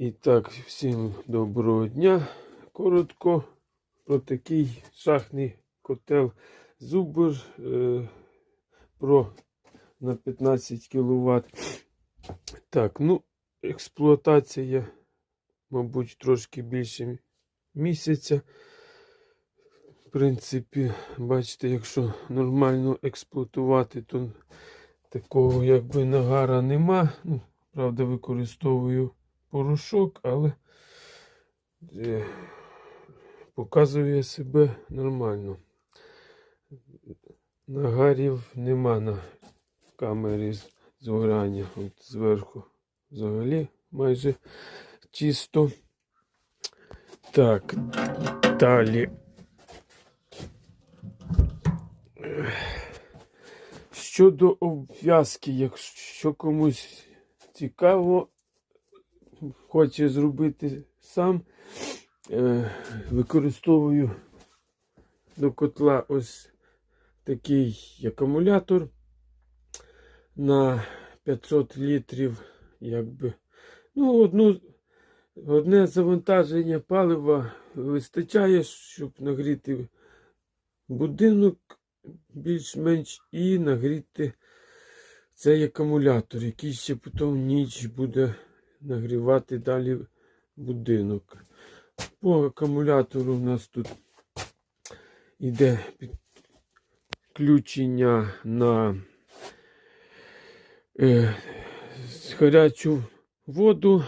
І так, всім доброго дня. Коротко про такий шахний котел Зубр е, на 15 кВт. Так, ну, експлуатація, мабуть, трошки більше місяця. В принципі, бачите, якщо нормально експлуатувати, то такого якби нагара нема. Ну, правда, використовую порошок, але е, показує себе нормально. Нагарів нема на камері згорання. От зверху взагалі майже чисто. Так, далі. Щодо обв'язки, якщо комусь цікаво, хоче зробити сам, е, використовую до котла ось такий акумулятор на 500 літрів, якби. Ну, одну, одне завантаження палива вистачає, щоб нагріти будинок більш-менш і нагріти цей акумулятор, який ще потім ніч буде нагрівати далі будинок. По акумулятору у нас тут йде підключення на е, гарячу воду,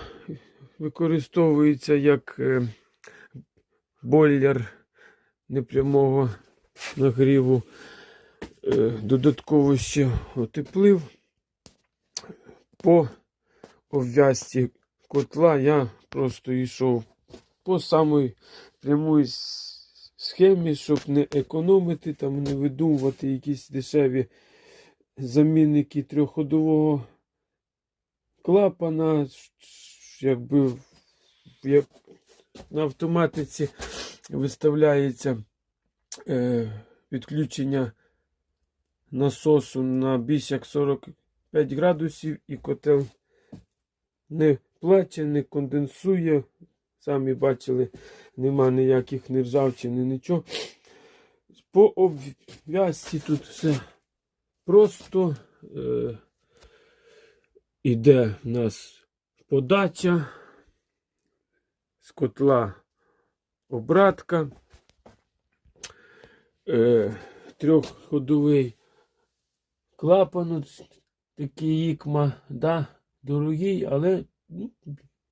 використовується як е, бойлер непрямого нагріву. Е, додатково ще отеплив. По обв'язці котла я просто йшов по самій прямій схемі, щоб не економити, там не видумувати якісь дешеві замінники трьохходового клапана, якби як на автоматиці виставляється е, підключення насосу на більш як 45 градусів і котел не плаче, не конденсує. Самі бачили, нема ніяких нержавчин, ні нічого. По обв'язці тут все просто е, іде в нас подача з котла обратка е, трьохходовий клапан, такий ікма, да, дорогий, але ну,